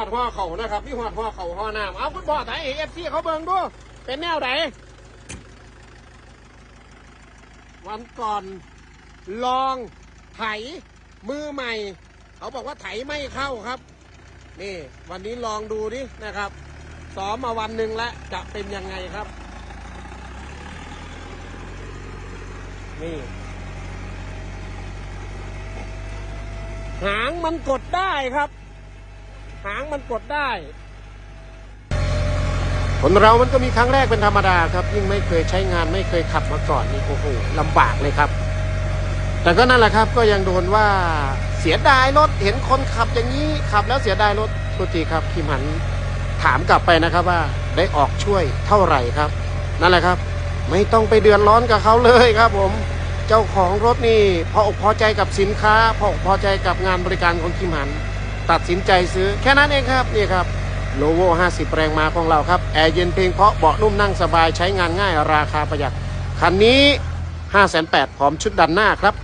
อดห่อเขานะครับมีหอดห่อเขาห่อน้ำเอาคุณพ่อไทยเอฟซีเขาเบิ่งดูเป็นแนวไหนวันก่อนลองไถมือใหม่ เขาบอกว่าไถไม่เข้าครับ นี่ วันนี้ลองดูดินะครับซ้อมมาวันหนึ่งแล้วจะเป็นยังไงครับ นี่ หางมันกดได้ครับ หางมันกดได้ คนเรามันก็มีครั้งแรกเป็นธรรมดาครับ ยิ่งไม่เคยใช้งานไม่เคยขับมาก่อนนี่โอ้โหลำบากเลยครับ แต่ก็นั่นแหละครับ ก็ยังโดนว่าเสียดายรถเห็นคนขับอย่างนี้ขับแล้วเสียดายรถทุทีครับคิมหันถามกลับไปนะครับว่าได้ออกช่วยเท่าไหร่ครับ นั่นแหละครับ ไม่ต้องไปเดือดร้อนกับเขาเลยครับผมเจ้าของรถนี่พออกพอใจกับสินค้าพออกพอใจกับงานบริการของคิมหัน ตัดสินใจซื้อแค่นั้นเองครับนี่ครับโลโว50 แรงมาของเราครับแอร์เย็นเพลงเพราะเบาะนุ่มนั่งสบายใช้งานง่ายราคาประหยัดคันนี้ 5 8 0 0 0พร้อมชุดดันหน้าครับ